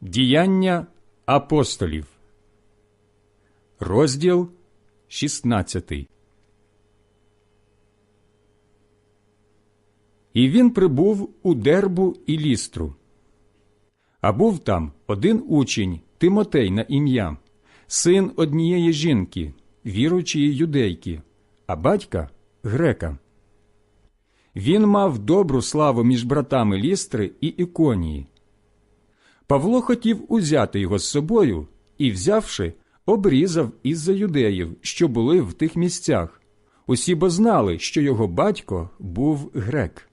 Діяння апостолів, розділ 16. І він прибув у дербу і лістру. А був там один учень Тимотей на ім'я, син однієї жінки, віруючої юдейки, а батька грека. Він мав добру славу між братами лістри і іконії. Павло хотів узяти його з собою і, взявши, обрізав із-за юдеїв, що були в тих місцях. Усі бо знали, що його батько був грек.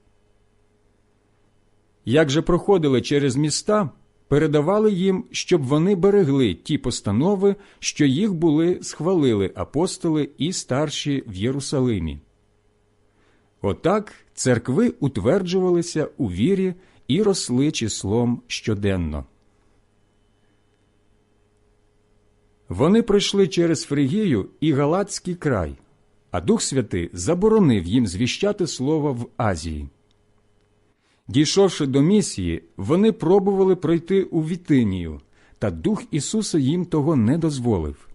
Як же проходили через міста, передавали їм, щоб вони берегли ті постанови, що їх були схвалили апостоли і старші в Єрусалимі. Отак церкви утверджувалися у вірі і росли числом щоденно. Вони пройшли через Фригію і Галатський край, а Дух Святий заборонив їм звіщати слово в Азії. Дійшовши до місії, вони пробували пройти у Вітинію, та Дух Ісуса їм того не дозволив,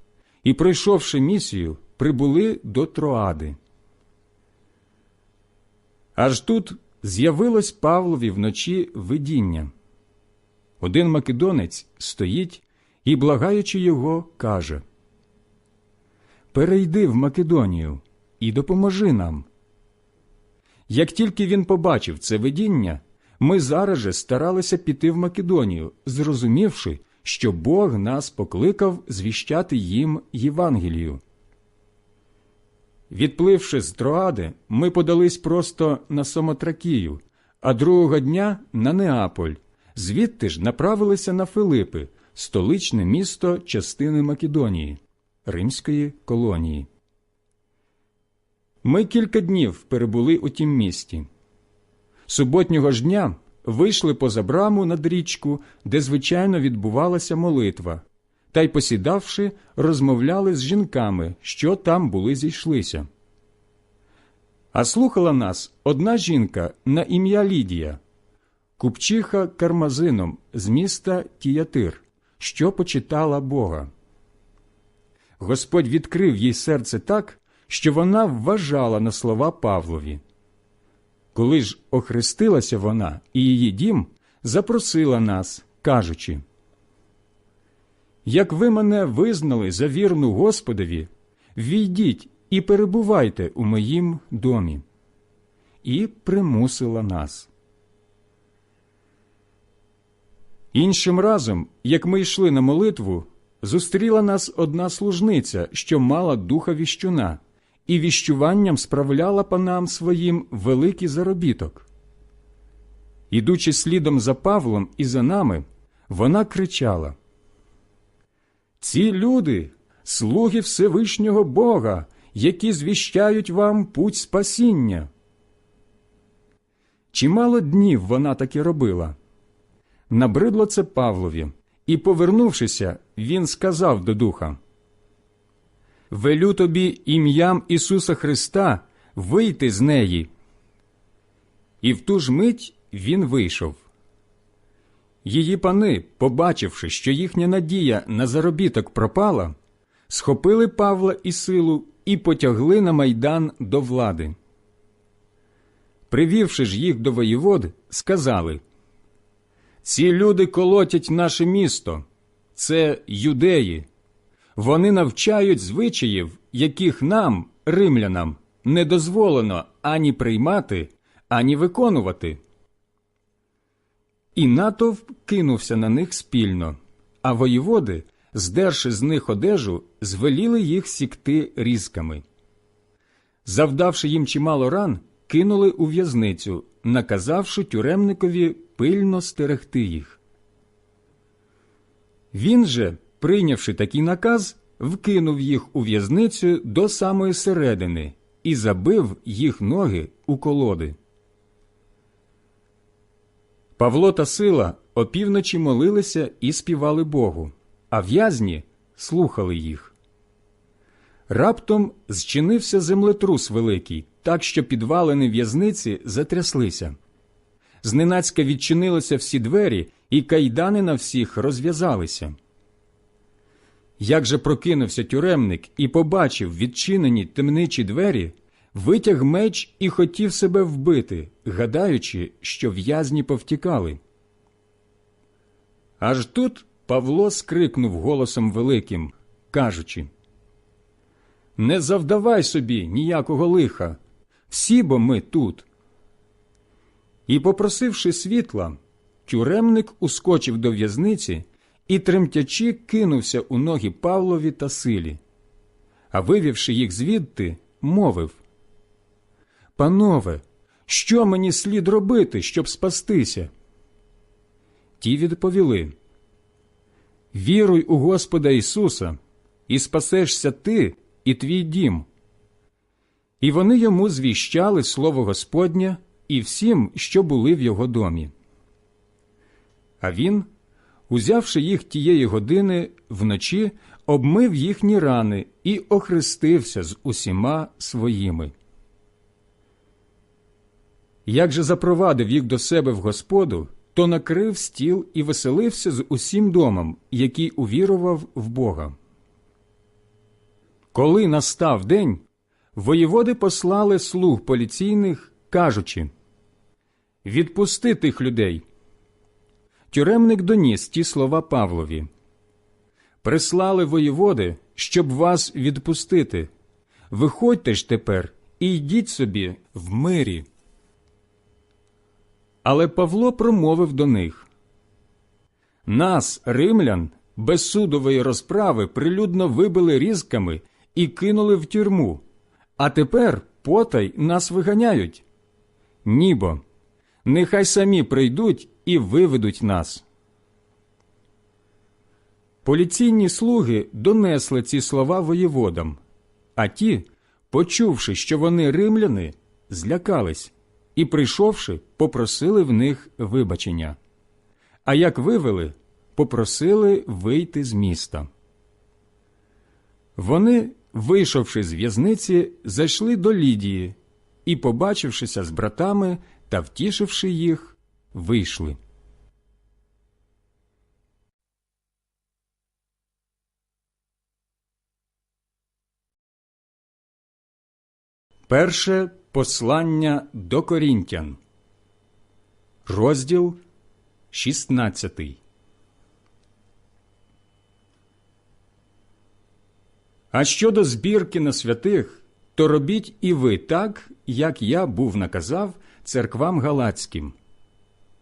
і, пройшовши місію, прибули до Троади. Аж тут з'явилось Павлові вночі видіння. Один македонець стоїть і, благаючи його, каже Перейди в Македонію і допоможи нам. Як тільки він побачив це видіння, ми зараз же старалися піти в Македонію, зрозумівши, що Бог нас покликав звіщати їм Євангелію. Відпливши з Троади, ми подались просто на Самотракію, а другого дня на Неаполь, звідти ж направилися на Филипи, столичне місто частини Македонії, римської колонії. Ми кілька днів перебули у тім місті. Суботнього ж дня вийшли поза браму над річку, де звичайно відбувалася молитва, та й, посідавши, розмовляли з жінками, що там були зійшлися. А слухала нас одна жінка на ім'я Лідія, купчиха кармазином з міста Тіятир, що почитала Бога. Господь відкрив їй серце так, що вона вважала на слова Павлові. Коли ж охрестилася вона і її дім, запросила нас, кажучи Як ви мене визнали за вірну Господові, війдіть і перебувайте у моїм домі. І примусила нас. Іншим разом, як ми йшли на молитву, зустріла нас одна служниця, що мала духа віщуна, і віщуванням справляла панам своїм великий заробіток. Ідучи слідом за Павлом і за нами, вона кричала Ці люди слуги Всевишнього Бога, які звіщають вам путь спасіння. Чимало днів вона таки робила. Набридло це Павлові, і, повернувшися, він сказав до духа Велю тобі ім'ям Ісуса Христа вийти з неї. І в ту ж мить він вийшов. Її пани, побачивши, що їхня надія на заробіток пропала, схопили Павла і силу і потягли на майдан до влади. Привівши ж їх до воєвод, сказали Ці люди колотять наше місто, це юдеї. Вони навчають звичаїв, яких нам, римлянам, не дозволено ані приймати, ані виконувати. І натовп кинувся на них спільно, а воєводи, здерши з них одежу, звеліли їх сікти різками. Завдавши їм чимало ран, кинули у в'язницю, наказавши тюремникові пильно стерегти їх. Він же, прийнявши такий наказ, вкинув їх у в'язницю до самої середини і забив їх ноги у колоди. Павло та Сила опівночі молилися і співали Богу, а в'язні слухали їх. Раптом зчинився землетрус великий, так що підвалини в'язниці затряслися. Зненацька відчинилися всі двері, і кайдани на всіх розв'язалися. Як же прокинувся тюремник і побачив відчинені темничі двері, витяг меч і хотів себе вбити, гадаючи, що в'язні повтікали. Аж тут Павло скрикнув голосом великим, кажучи Не завдавай собі ніякого лиха, всі бо ми тут. І, попросивши світла, тюремник ускочив до в'язниці і, тремтячи, кинувся у ноги Павлові та силі. А вивівши їх звідти, мовив Панове, що мені слід робити, щоб спастися? Ті відповіли Віруй у Господа Ісуса, і спасешся ти і твій дім. І вони йому звіщали слово Господнє і всім, що були в його домі. А він, узявши їх тієї години вночі, обмив їхні рани і охрестився з усіма своїми. Як же запровадив їх до себе в Господу, то накрив стіл і веселився з усім домом, який увірував в Бога. Коли настав день, воєводи послали слуг поліційних, кажучи Відпусти тих людей. Тюремник доніс ті слова Павлові. Прислали воєводи, щоб вас відпустити. Виходьте ж тепер і йдіть собі в мирі. Але Павло промовив до них Нас, римлян, без судової розправи прилюдно вибили різками і кинули в тюрму, а тепер потай нас виганяють. Нібо, нехай самі прийдуть і виведуть нас. Поліційні слуги донесли ці слова воєводам, а ті, почувши, що вони римляни, злякались і, прийшовши, попросили в них вибачення. А як вивели, попросили вийти з міста. Вони, вийшовши з в'язниці, зайшли до Лідії і, побачившися з братами та втішивши їх, вийшли. Перше послання до Корінтян, розділ 16. А щодо збірки на святих, то робіть і ви так, як я був наказав церквам галацьким.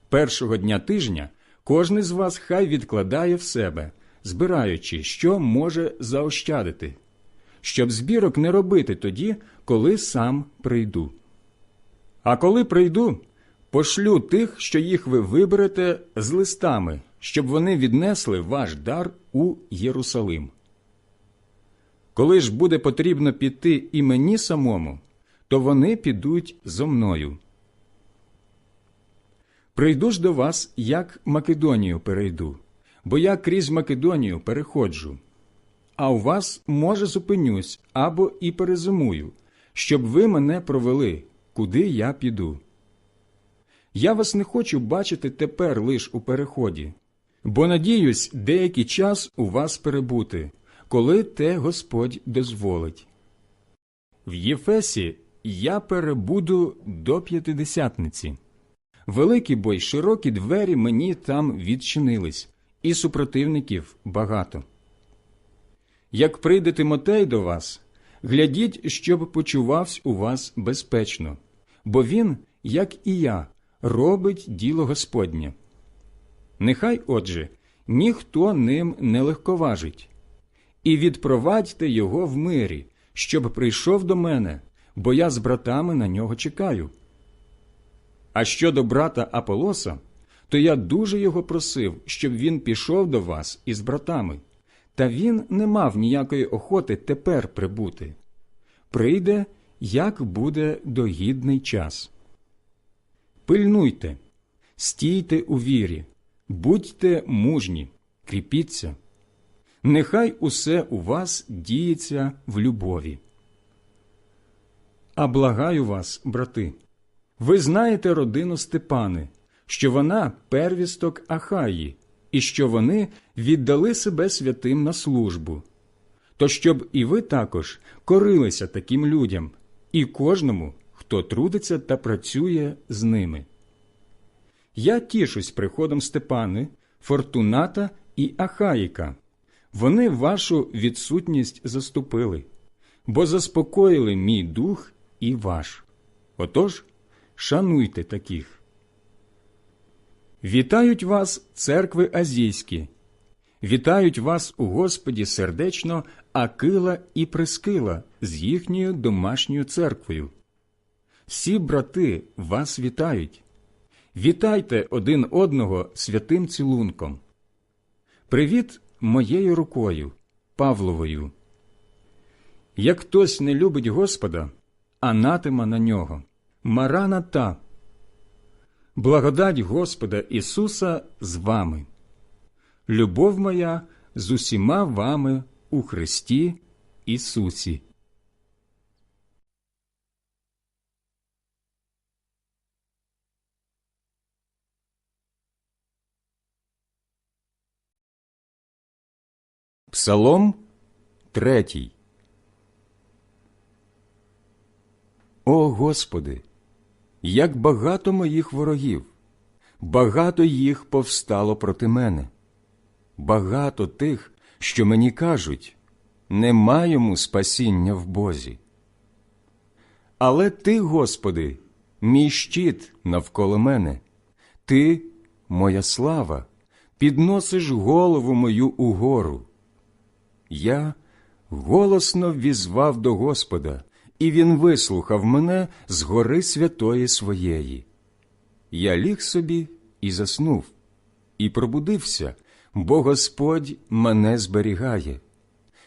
Першого дня тижня кожний з вас хай відкладає в себе, збираючи, що може заощадити, щоб збірок не робити тоді, коли сам прийду. А коли прийду, пошлю тих, що їх ви виберете, з листами, щоб вони віднесли ваш дар у Єрусалим. Коли ж буде потрібно піти і мені самому, то вони підуть зо мною. Прийду ж до вас, як Македонію перейду, бо я крізь Македонію переходжу. А у вас, може, зупинюсь або і перезимую, щоб ви мене провели, куди я піду. Я вас не хочу бачити тепер лиш у переході, бо надіюсь деякий час у вас перебути, коли те Господь дозволить. В Єфесі я перебуду до п'ятидесятниці. Великі бо й широкі двері мені там відчинились, і супротивників багато. Як прийде Тимотей до вас, глядіть, щоб почувався у вас безпечно, бо він, як і я, робить діло Господнє. Нехай, отже, ніхто ним не легковажить, і відпровадьте його в мирі, щоб прийшов до мене, бо я з братами на нього чекаю. А щодо брата Аполоса, то я дуже його просив, щоб він пішов до вас із братами, та він не мав ніякої охоти тепер прибути. Прийде, як буде догідний час. Пильнуйте, стійте у вірі, будьте мужні, кріпіться. Нехай усе у вас діється в любові. А благаю вас, брати. Ви знаєте родину Степани, що вона первісток Ахаї, і що вони віддали себе святим на службу. То щоб і ви також корилися таким людям, і кожному, хто трудиться та працює з ними. Я тішусь приходом Степани, Фортуната і Ахаїка. Вони вашу відсутність заступили, бо заспокоїли мій дух і ваш. Отож, шануйте таких. Вітають вас, церкви азійські, вітають вас у Господі сердечно Акила і Прискила з їхньою домашньою церквою. Всі брати вас вітають. Вітайте один одного святим цілунком. Привіт моєю рукою, Павловою. Як хтось не любить Господа, анатема на нього. Марана та. Благодать Господа Ісуса з вами. Любов моя з усіма вами у Христі Ісусі. Псалом третій. О Господи, як багато моїх ворогів, багато їх повстало проти мене, багато тих, що мені кажуть, не маємо спасіння в Бозі. Але Ти, Господи, мій щит навколо мене, Ти, моя слава, підносиш голову мою угору. Я голосно візвав до Господа, і Він вислухав мене з гори святої своєї. Я ліг собі і заснув, і пробудився, бо Господь мене зберігає.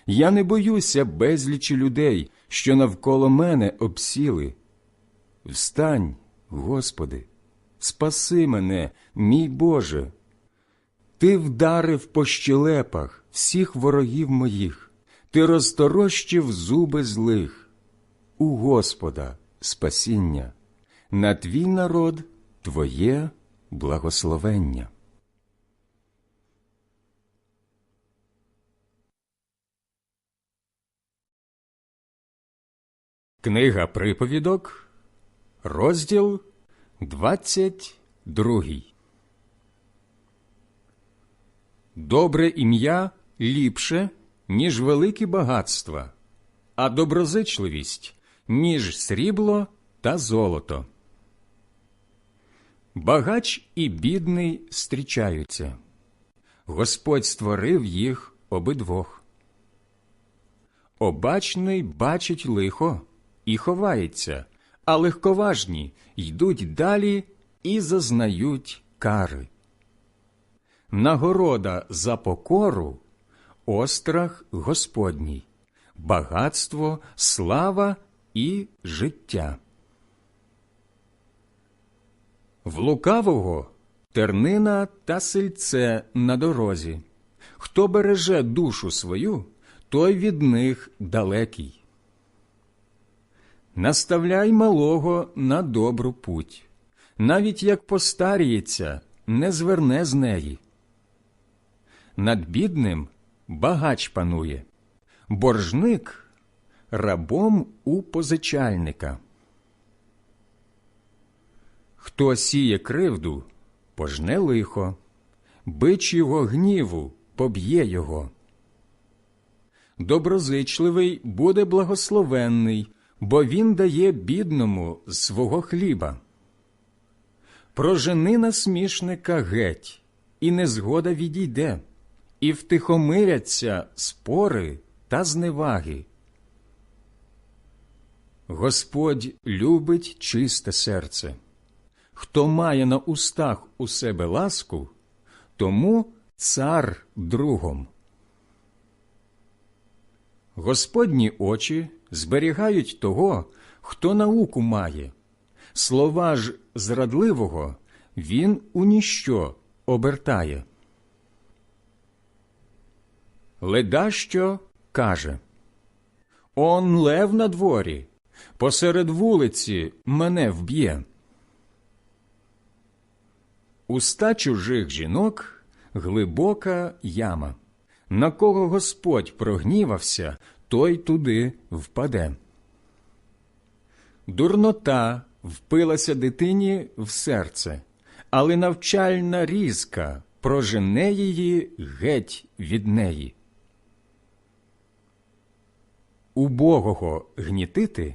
Я не боюся безлічі людей, що навколо мене обсіли. Встань, Господи, спаси мене, мій Боже. Ти вдарив по щелепах всіх ворогів моїх, ти розторощив зуби злих. У Господа спасіння, на твій народ Твоє благословення. Книга приповідок, розділ двадцять другий. Добре ім'я ліпше, ніж великі багатства, а доброзичливість, ніж срібло та золото. Багач і бідний зустрічаються. Господь створив їх обидвох. Обачний бачить лихо і ховається, а легковажні йдуть далі і зазнають кари. Нагорода за покору острах Господній, багатство, слава і життя. В лукавого тернина та сельце на дорозі. Хто береже душу свою, той від них далекий. Наставляй малого на добру путь, навіть як постаріється, не зверне з неї. Над бідним багач панує, боржник рабом у позичальника. Хто сіє кривду, пожне лихо, бич його гніву поб'є його. Доброзичливий буде благословенний, бо він дає бідному свого хліба. Прожени насмішника геть, і незгода відійде, і втихомиряться спори та зневаги. Господь любить чисте серце. Хто має на устах у себе ласку, тому цар другом. Господні очі зберігають того, хто науку має. Слова ж зрадливого він у ніщо обертає. Ледащо каже Он лев на дворі, посеред вулиці мене вб'є. Уста чужих жінок глибока яма. На кого Господь прогнівався, той туди впаде. Дурнота впилася дитині в серце, але навчальна різка прожене її геть від неї. Убогого гнітити,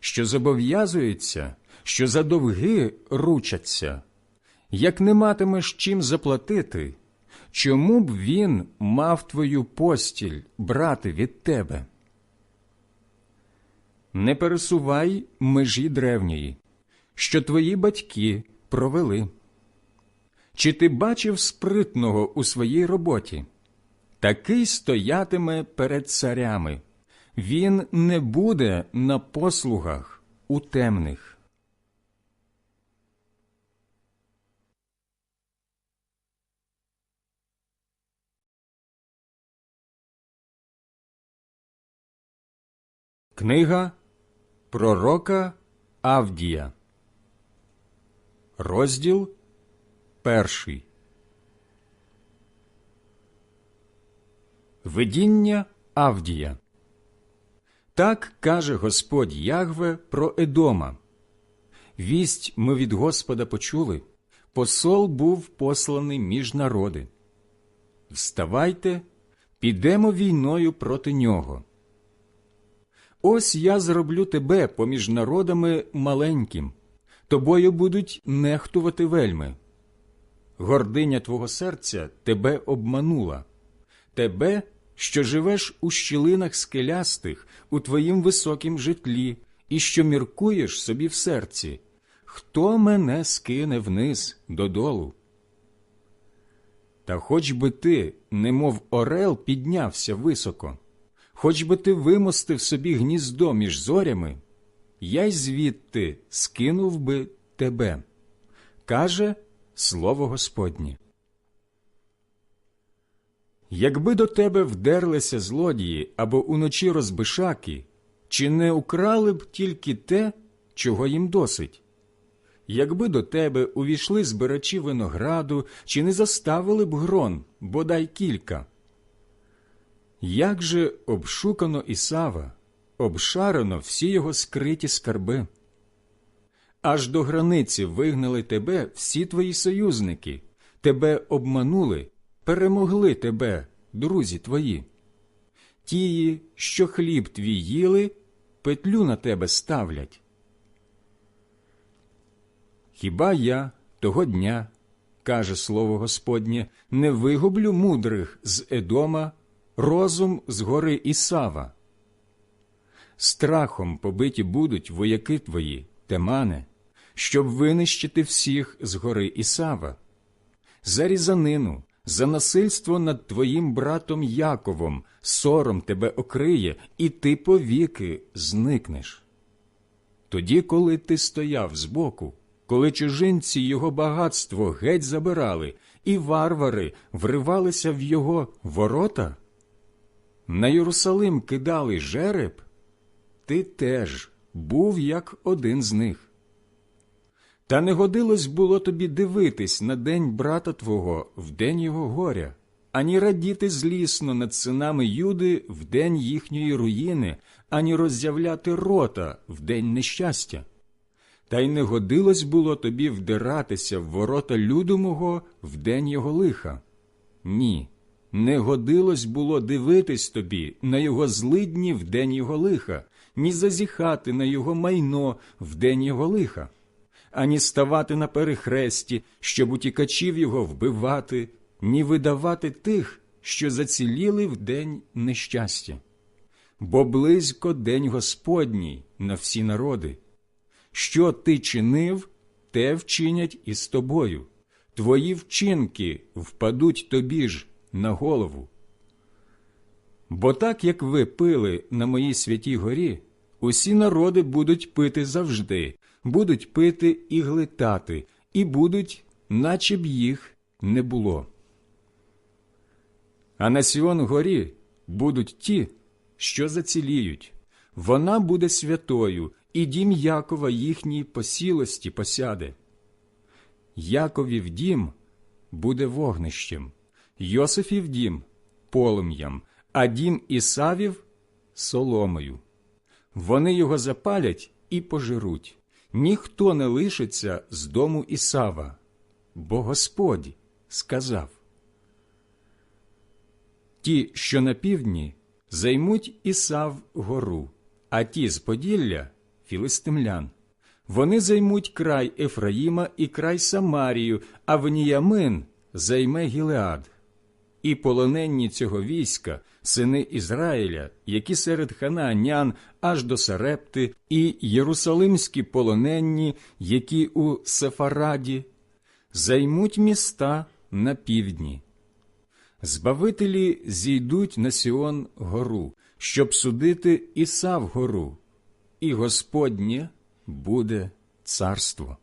що зобов'язуються, що за довги ручаться. Як не матимеш чим заплатити, чому б він мав твою постіль брати від тебе? Не пересувай межі древньої, що твої батьки провели. Чи ти бачив спритного у своїй роботі? Такий стоятиме перед царями, він не буде на послугах у темних. Книга Пророка Авдія, розділ перший. Видіння Авдія. Так каже Господь Ягве про Едома. Вість ми від Господа почули. Посол був посланий між народи. Вставайте, підемо війною проти нього. Ось я зроблю тебе поміж народами маленьким, тобою будуть нехтувати вельми. Гординя твого серця тебе обманула, тебе, що живеш у щілинах скелястих, у твоїм високім житлі, і що міркуєш собі в серці. Хто мене скине вниз додолу? Та хоч би ти, немов орел, піднявся високо, хоч би ти вимостив собі гніздо між зорями, я й звідти скинув би тебе, каже слово Господнє. Якби до тебе вдерлися злодії або уночі розбишаки, чи не украли б тільки те, чого їм досить? Якби до тебе увійшли збирачі винограду, чи не заставили б грон, бодай кілька? Як же обшукано Ісава, обшарено всі його скриті скарби? Аж до границі вигнали тебе всі твої союзники, тебе обманули, перемогли тебе, друзі твої. Тії, що хліб твій їли, петлю на тебе ставлять. Хіба я того дня, каже слово Господнє, не вигублю мудрих з Едома, розум з гори Ісава? Страхом побиті будуть вояки твої, темане, щоб винищити всіх з гори Ісава. За різанину, за насильство над твоїм братом Яковом сором тебе окриє, і ти повіки зникнеш. Тоді, коли ти стояв збоку, коли чужинці його багатство геть забирали, і варвари вривалися в його ворота? На Єрусалим кидали жереб? Ти теж був як один з них. Та не годилось було тобі дивитись на день брата твого в день його горя, ані радіти злісно над синами Юди в день їхньої руїни, ані роззявляти рота в день нещастя. Та й не годилось було тобі вдиратися в ворота люду мого в день його лиха. Ні, не годилось було дивитись тобі на його злидні в день його лиха, ні зазіхати на його майно в день його лиха, ані ставати на перехресті, щоб утікачів його вбивати, ні видавати тих, що заціліли в день нещастя. Бо близько день Господній на всі народи. Що ти чинив, те вчинять і з тобою. Твої вчинки впадуть тобі ж на голову. Бо так як ви пили на моїй святій горі, усі народи будуть пити завжди, будуть пити і глитати, і будуть, наче б їх не було. А на Сіон горі будуть ті, що заціліють. Вона буде святою, і дім Якова їхній посілості посяде. Яковів дім буде вогнищем, Йосифів дім полум'ям, а дім Ісавів соломою. Вони його запалять і пожируть. Ніхто не лишиться з дому Ісава, бо Господь сказав. Ті, що на півдні, займуть Ісав гору, а ті з Поділля філистимлян. Вони займуть край Ефраїма і край Самарію, а Веніямин займе Гілеад. І полоненні цього війська, сини Ізраїля, які серед ханаанян аж до Сарепти, і єрусалимські полоненні, які у Сефараді, займуть міста на півдні. Збавителі зійдуть на Сіон гору, щоб судити Ісав гору, і Господнє буде царство.